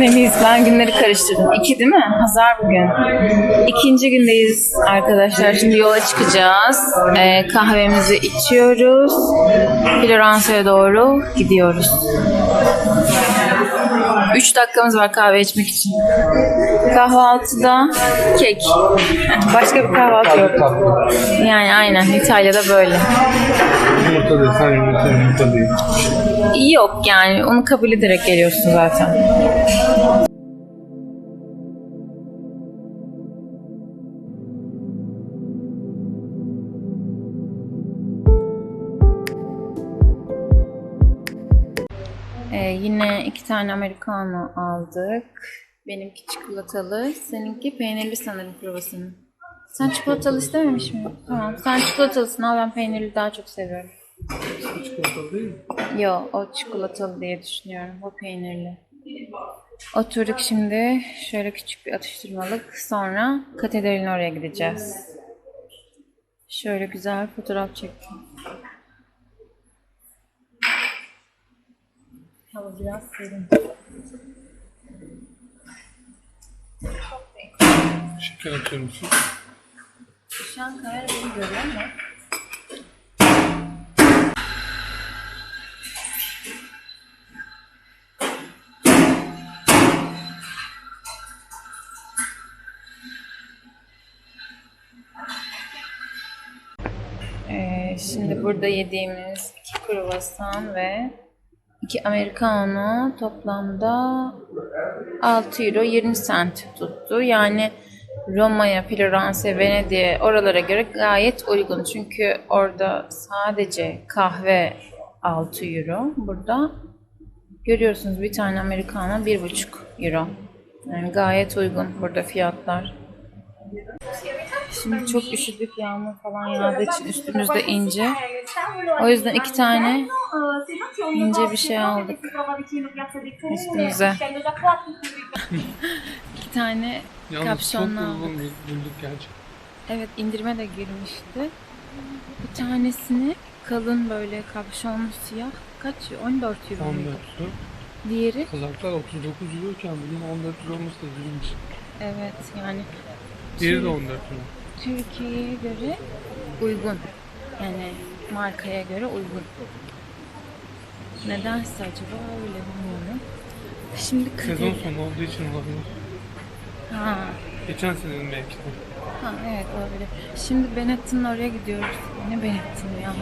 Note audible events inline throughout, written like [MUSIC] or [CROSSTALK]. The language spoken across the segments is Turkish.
Gündeyiz. Ben günleri karıştırdım. İki değil mi? Pazar bugün. İkinci gündeyiz arkadaşlar. Şimdi yola çıkacağız. Ee, kahvemizi içiyoruz. Floransa'ya doğru gidiyoruz. Üç dakikamız var kahve içmek için. Kahvaltıda kek. Başka bir kahvaltı yok. Yani aynen İtalya'da böyle. Yumurta değil, sen yumurta, yumurta değil. Yok yani onu kabul ederek geliyorsun zaten. Ee, yine iki tane americano aldık. Benimki çikolatalı, seninki peynirli sanırım provasını. Sen çikolatalı istememiş miydin? Tamam, sen çikolatalısını al ben peynirli daha çok seviyorum. Çikolata değil mi? Yo, o çikolatalı diye düşünüyorum. Bu peynirli. Oturduk şimdi. Şöyle küçük bir atıştırmalık. Sonra katedralin oraya gideceğiz. Şöyle güzel fotoğraf çektim. Hava biraz serin. Şeker atıyor musun? Şu an kamera beni görüyor mu? Ee, şimdi burada yediğimiz iki kruvasan ve iki americano toplamda 6 euro 20 cent tuttu. Yani Roma'ya, Floransa, Venedik'e oralara göre gayet uygun. Çünkü orada sadece kahve 6 euro. Burada görüyorsunuz bir tane americano 1,5 euro. Yani gayet uygun burada fiyatlar. Şimdi çok üşüdük yağmur falan yağdığı için üstümüzde ince. O yüzden iki tane ince bir şey aldık üstümüze. [LAUGHS] İki tane çok aldık. Evet indirime de girmişti. Bir tanesini kalın böyle kapşonlu siyah kaç? 14 euro 14 muydu? euro. Diğeri Kazaklar 39 euro iken bugün 14 euro olması da üzülmüş. evet yani Diğeri de 14 euro. Türkiye'ye göre uygun. Yani markaya göre uygun. Nedense acaba öyle bilmiyorum. Şimdi Sezon kadeh. sonu olduğu için olabilir. Ha, Geçen senenin belki de. ha evet olabilir. Şimdi Benetton'un oraya gidiyoruz. Ne Benetton ya?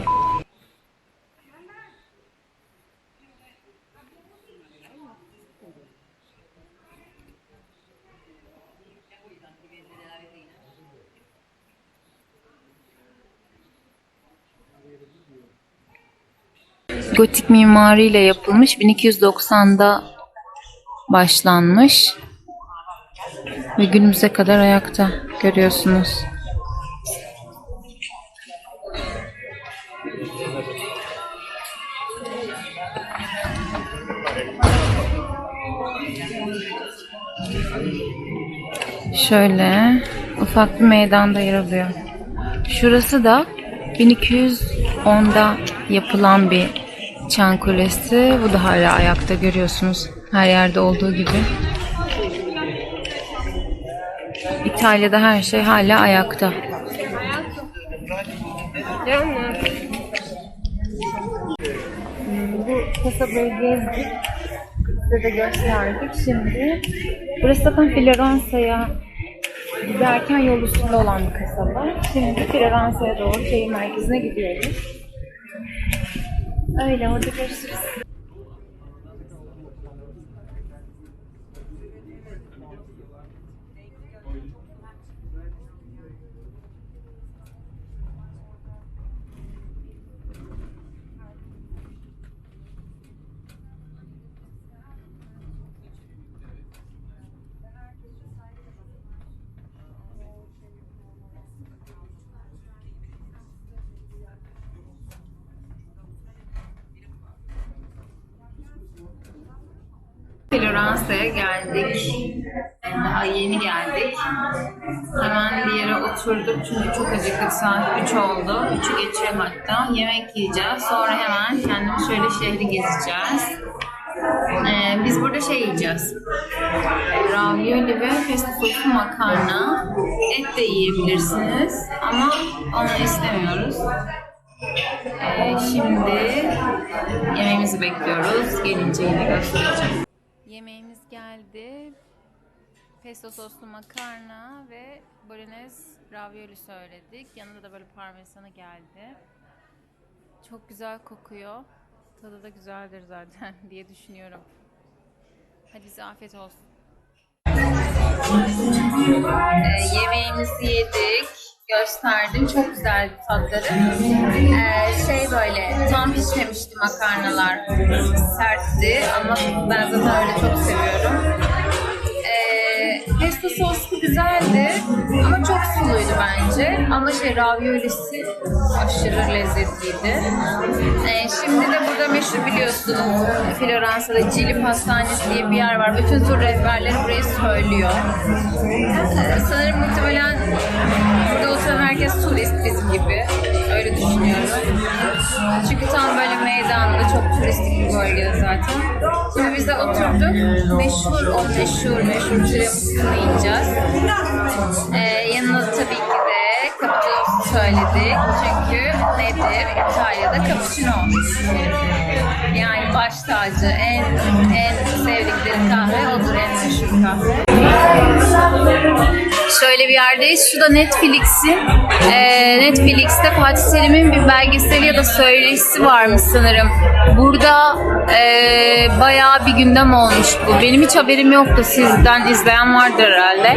Gotik mimariyle yapılmış 1290'da başlanmış ve günümüze kadar ayakta görüyorsunuz. Şöyle ufak bir meydanda yer alıyor. Şurası da 1210'da yapılan bir çan kulesi. Bu da hala ayakta görüyorsunuz. Her yerde olduğu gibi. İtalya'da her şey hala ayakta. Bu kasabayı gezdik. Size de gösterdik. Şimdi burası zaten Floransa'ya giderken yol üstünde olan bir kasaba. Şimdi Floransa'ya doğru şehir merkezine gidiyoruz. Öyle orada görüşürüz. Floransa'ya geldik. Daha yeni geldik. Hemen bir yere oturduk çünkü çok acıktık. Saat 3 oldu. 3'ü geçiyor hatta. Yemek yiyeceğiz. Sonra hemen kendimiz şöyle şehri gezeceğiz. Ee, biz burada şey yiyeceğiz. Ravioli ve soslu makarna. Et de yiyebilirsiniz ama onu istemiyoruz. Ee, şimdi yemeğimizi bekliyoruz. Gelince yine göstereceğim. Pesto soslu makarna ve bolognese ravioli söyledik. Yanında da böyle parmesanı geldi. Çok güzel kokuyor. Tadı da güzeldir zaten [LAUGHS] diye düşünüyorum. Hadi bize afiyet olsun. Ee, yemeğimizi yedik. Gösterdim. Çok güzeldi tatları. Ee, şey böyle tam pişmemişti makarnalar. Sertti ama ben zaten öyle çok seviyorum. Ee, pesto soslu güzeldi ama çok suluydu bence. Ama şey raviolisi aşırı lezzetliydi. Ee, şimdi de burada meşhur biliyorsunuz Floransa'da Cili Pastanesi diye bir yer var. Bütün tur rehberleri burayı söylüyor. Ee, sanırım muhtemelen burada oturan herkes turist bizim gibi. Öyle düşünüyorum. Çünkü tam böyle meydanda çok turistik bir bölgede zaten. Şimdi biz de oturduk. Meşhur o meşhur meşhur tiramisunu yiyeceğiz. Ee, yanına da tabii ki de cappuccino söyledik. Çünkü nedir? İtalya'da cappuccino. Yani baş tacı, en en sevdikleri kahve odur, en meşhur kahve. Şöyle bir yerdeyiz. Şu da Netflix'in e, Netflix'te Fatih Selim'in bir belgeseli ya da söyleşisi varmış sanırım. Burada e, bayağı bir gündem olmuş bu. Benim hiç haberim yoktu. Sizden izleyen vardır herhalde.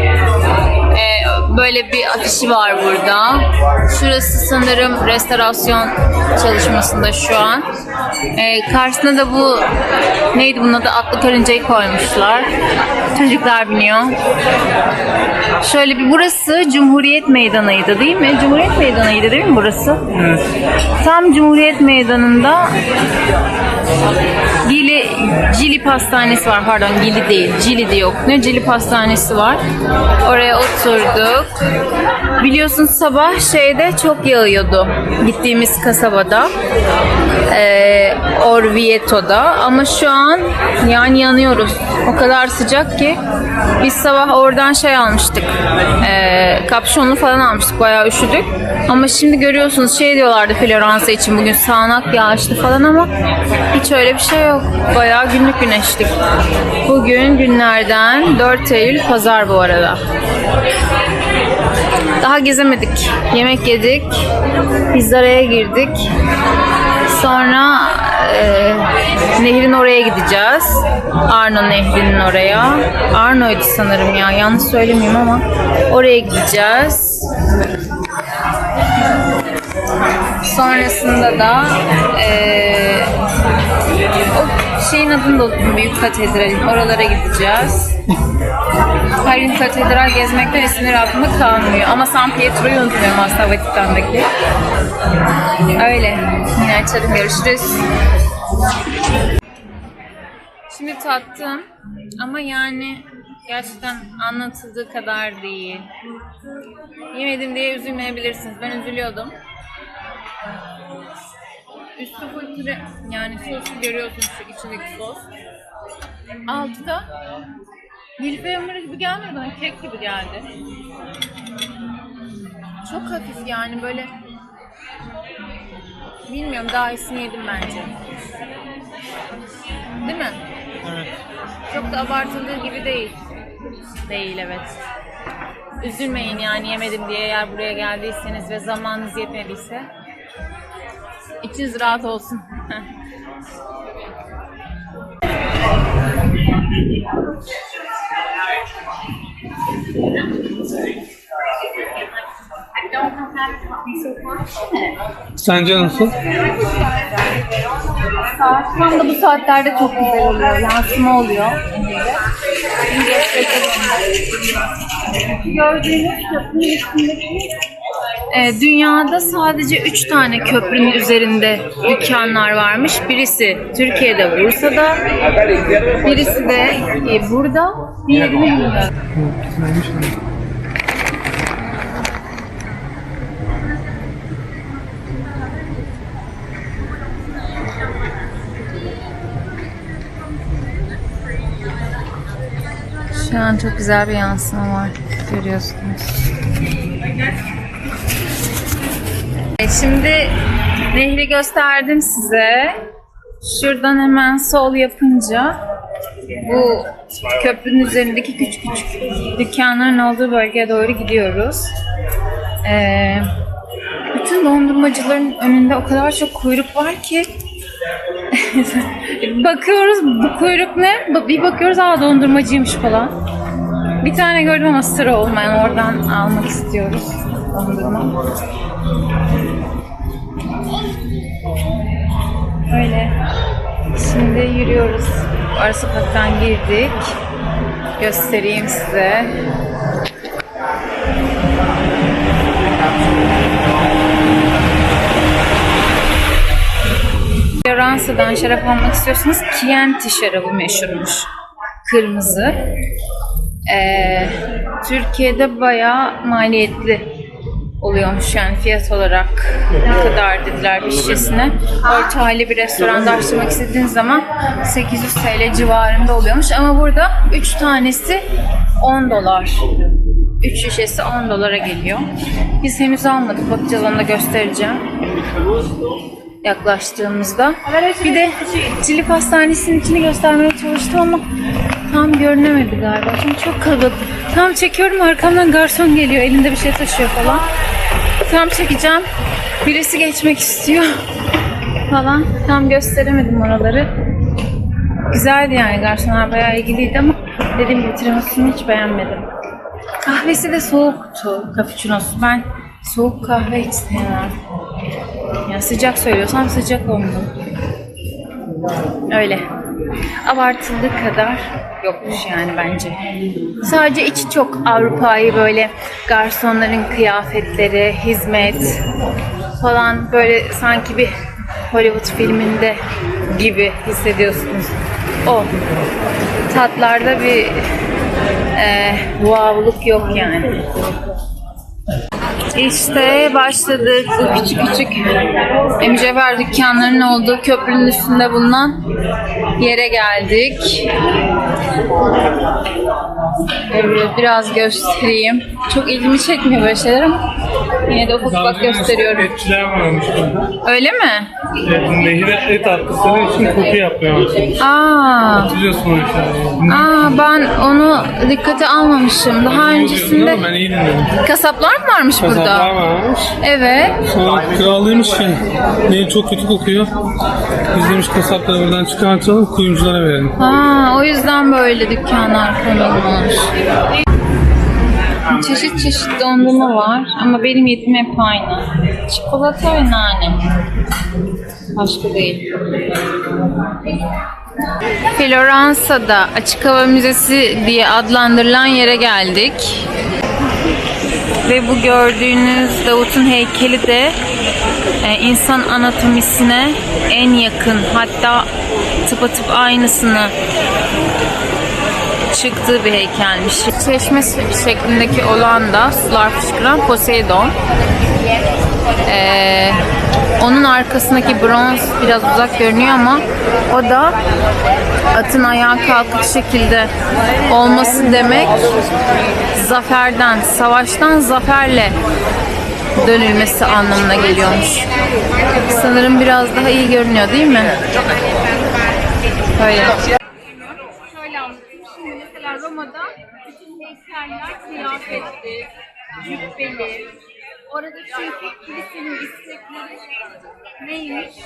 E, böyle bir afişi var burada. Şurası sanırım restorasyon çalışmasında şu an. E, karşısına da bu neydi bunun adı atlı karıncayı koymuşlar. Çocuklar biniyor. Şöyle bir burası Cumhuriyet Meydanı'ydı değil mi? Cumhuriyet Meydanı'ydı değil mi burası? Evet. Tam Cumhuriyet Meydanı'nda Gili, Cili Pastanesi var. Pardon Gili değil. Cili yok. Ne Cili Pastanesi var? Oraya oturduk. Biliyorsunuz sabah şeyde çok yağıyordu. Gittiğimiz kasabada. Ee, Orvieto'da ama şu an yani yanıyoruz. O kadar sıcak ki biz sabah oradan şey almıştık. Ee, kapşonlu falan almıştık. Bayağı üşüdük ama şimdi görüyorsunuz şey diyorlardı Floransa için bugün sağanak yağışlı falan ama hiç öyle bir şey yok. Bayağı günlük güneşlik. Bugün günlerden 4 Eylül pazar bu arada. Daha gezemedik. Yemek yedik. Pizzaraya girdik. Sonra e, nehrin oraya gideceğiz. Arno nehrinin oraya. Arno'ydu sanırım ya. Yanlış söylemeyeyim ama oraya gideceğiz. Sonrasında da eee, o şeyin adını da unuttum. Büyük Katedral'in. Oralara gideceğiz. Hayır Katedral gezmekten isimleri aklımda kalmıyor. Ama San Pietro'yu unutmuyorum aslında Vatikan'daki. Öyle. Yine açarım. Görüşürüz. Şimdi tattım. Ama yani gerçekten anlatıldığı kadar değil. Yemedim diye üzülmeyebilirsiniz. Ben üzülüyordum. Üstü full püre, yani sosu görüyorsunuz şu içindeki sos. Altıda Nilüfer hamuru gibi gelmedi bana, kek gibi geldi. Çok hafif yani böyle Bilmiyorum daha iyisini yedim bence. Değil mi? Evet. Çok da abartıldığı gibi değil. Değil evet. Üzülmeyin yani yemedim diye eğer buraya geldiyseniz ve zamanınız yetmediyse. İçiniz rahat olsun. Sence nasıl? Saat da bu saatlerde çok güzel oluyor. Yansıma oluyor. Gördüğünüz köprünün üstündeki e, dünyada sadece 3 tane köprünün üzerinde dükkanlar varmış. Birisi Türkiye'de Bursa'da, birisi de e, burada, diğerini bilmiyorum. Bu bitmemiş mi? Şu an çok güzel bir yansıma var. Görüyorsunuz. Şimdi nehri gösterdim size. Şuradan hemen sol yapınca bu köprünün üzerindeki küçük küçük dükkanların olduğu bölgeye doğru gidiyoruz. Ee, bütün dondurmacıların önünde o kadar çok kuyruk var ki [LAUGHS] bakıyoruz bu kuyruk ne? Bir bakıyoruz aa dondurmacıymış falan. Bir tane gördüm ama sıra olmayan oradan almak istiyoruz dondurma. Öyle. Şimdi yürüyoruz. Ara sokaktan girdik. Göstereyim size. Floransa'dan şarap almak istiyorsanız Chianti şarabı meşhurmuş. Kırmızı. Ee, Türkiye'de bayağı maliyetli oluyormuş yani fiyat olarak ne kadar dediler bir şişesine. Orta halli bir restoranda açtırmak istediğiniz zaman 800 TL civarında oluyormuş ama burada 3 tanesi 10 dolar. 3 şişesi 10 dolara geliyor. Biz henüz almadık. Bakacağız onu da göstereceğim yaklaştığımızda. Bir de Cili Pastanesi'nin içini göstermeye çalıştım ama tam görünemedi galiba. Çünkü çok kalabalık. Tam çekiyorum arkamdan garson geliyor. Elinde bir şey taşıyor falan. Tam çekeceğim. Birisi geçmek istiyor [LAUGHS] falan. Tam gösteremedim oraları. Güzeldi yani garsonlar bayağı ilgiliydi ama dediğim gibi tiramisunu hiç beğenmedim. Kahvesi de soğuktu. Cappuccino'su. Ben soğuk kahve hiç sevmem. Yani sıcak söylüyorsam sıcak olmalı. Öyle. Abartıldığı kadar yokmuş yani bence. Sadece içi çok Avrupa'yı böyle garsonların kıyafetleri, hizmet falan böyle sanki bir Hollywood filminde gibi hissediyorsunuz. O. Tatlarda bir e, wow'luk yok yani. İşte başladık bu küçük küçük mücevher dükkanlarının olduğu köprünün üstünde bulunan yere geldik. Biraz göstereyim. Çok ilgimi çekmiyor böyle şeyler ama yine de ufak ufak gösteriyorum. Etçiler varmış burada. Öyle mi? Evet, nehire et attıkları için koku başlamış. Aa, Biliyorsun o işleri. aa ben onu dikkate almamışım. Daha öncesinde Ben iyi dinledim. kasaplar mı varmış Kasaplar burada? varmış. Evet. Sonra krallıymış ki nehir çok kötü kokuyor. Biz demiş kasapları buradan çıkartalım kuyumculara verelim. Ha, o yüzden böyle dükkanlar konulmuş. Çeşit çeşit dondurma var ama benim yediğim hep aynı. Çikolata ve nane. Başka değil. Floransa'da Açık Hava Müzesi diye adlandırılan yere geldik. Ve bu gördüğünüz Davut'un heykeli de e, insan anatomisine en yakın hatta tıpatıp aynısını çıktığı bir heykelmiş. Çeşme şeklindeki olan da sular fışkıran Poseidon. Ee, onun arkasındaki bronz biraz uzak görünüyor ama o da atın ayağa kalkık şekilde olması demek zaferden, savaştan zaferle dönülmesi anlamına geliyormuş. Sanırım biraz daha iyi görünüyor değil mi? Öyle. Şöyle anlatayım. Şimdi mesela Roma'da bütün kıyafetli, cübbeli. Orada çünkü kilisenin istekleri neymiş?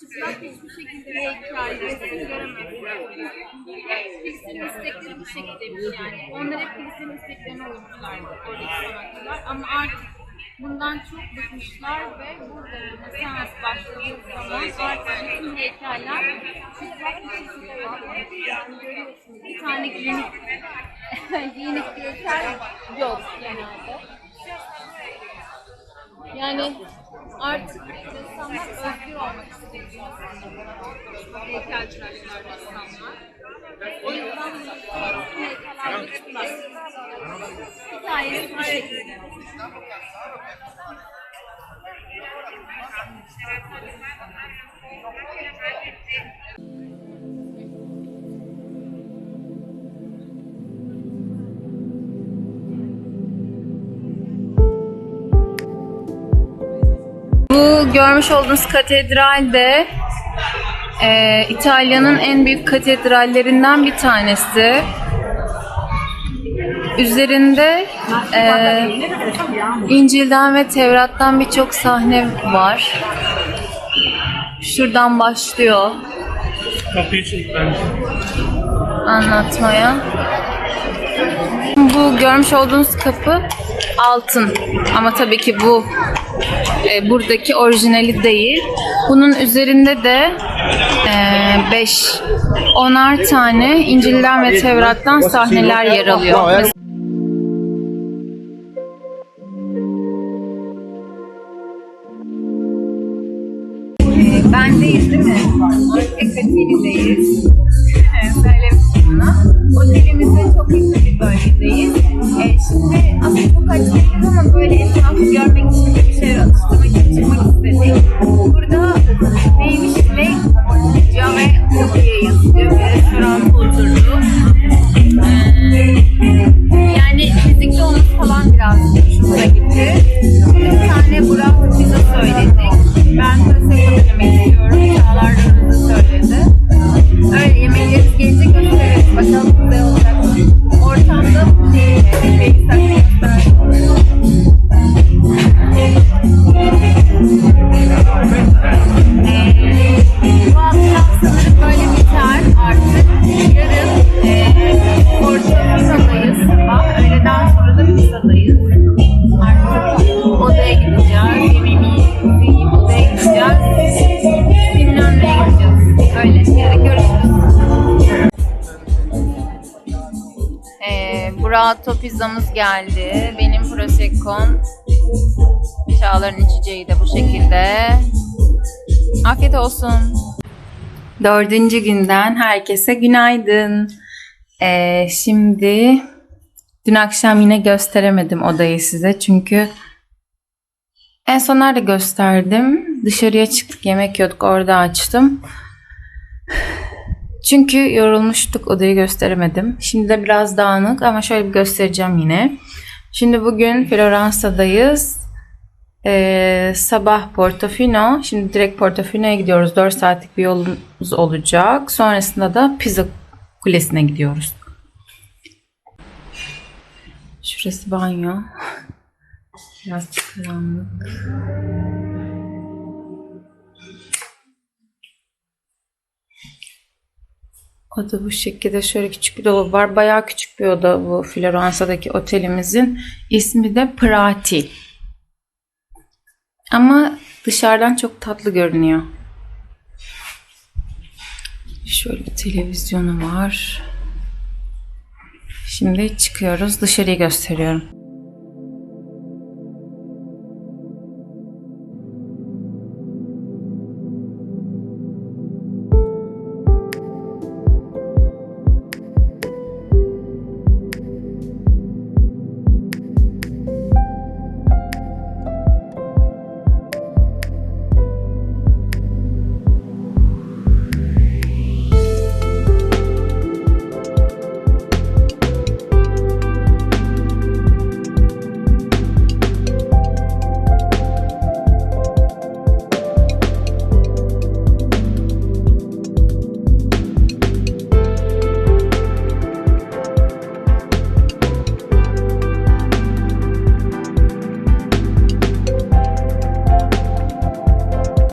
Çıplak hiçbir şekilde heykel, resim göremezsin. Kilisenin istekleri bu şekildeymiş yani. Onlar hep kilisenin isteklerine uymuşlar oradaki sanatçılar. Ama artık bundan çok bıkmışlar ve burada Rönesans başladığı zaman artık bütün heykeller çıplak bir şekilde. Yani görüyorsunuz bir tane giyinik, giyinik [LAUGHS] heykel yok genelde. Yani artık ressamlar özgür olmak aslında. Heykeltıraşlar, ressamlar. Bu görmüş olduğunuz katedral de e, İtalya'nın en büyük katedrallerinden bir tanesi. Üzerinde e, İncil'den ve Tevrat'tan birçok sahne var. Şuradan başlıyor Kapıyı çek bence. anlatmaya. Bu görmüş olduğunuz kapı altın. Ama tabii ki bu e, buradaki orijinali değil. Bunun üzerinde de 5 onar tane İncil'den ve Tevrat'tan sahneler yer alıyor. Mesela Bendeyiz değil mi? Ekatini'deyiz. Söylemiştim buna. Otelimizde çok yakın bir bölgedeyiz. Ee, şimdi aslında çok aç değiliz ama böyle etrafı görmek için bir şeyler atıştırmak için Burato pizzamız geldi. Benim Prosecco'm. Çağlar'ın içeceği de bu şekilde. Afiyet olsun. Dördüncü günden herkese günaydın. Ee, şimdi dün akşam yine gösteremedim odayı size çünkü en son nerede gösterdim? Dışarıya çıktık yemek yiyorduk orada açtım. Çünkü yorulmuştuk odayı gösteremedim. Şimdi de biraz dağınık ama şöyle bir göstereceğim yine. Şimdi bugün Floransa'dayız. Ee, sabah Portofino. Şimdi direkt Portofino'ya gidiyoruz. 4 saatlik bir yolumuz olacak. Sonrasında da Pisa Kulesi'ne gidiyoruz. Şurası banyo. Biraz karanlık. Oda bu şekilde şöyle küçük bir dolabı var. Bayağı küçük bir oda bu Floransa'daki otelimizin. İsmi de Prati. Ama dışarıdan çok tatlı görünüyor. Şöyle bir televizyonu var. Şimdi çıkıyoruz. Dışarıyı gösteriyorum.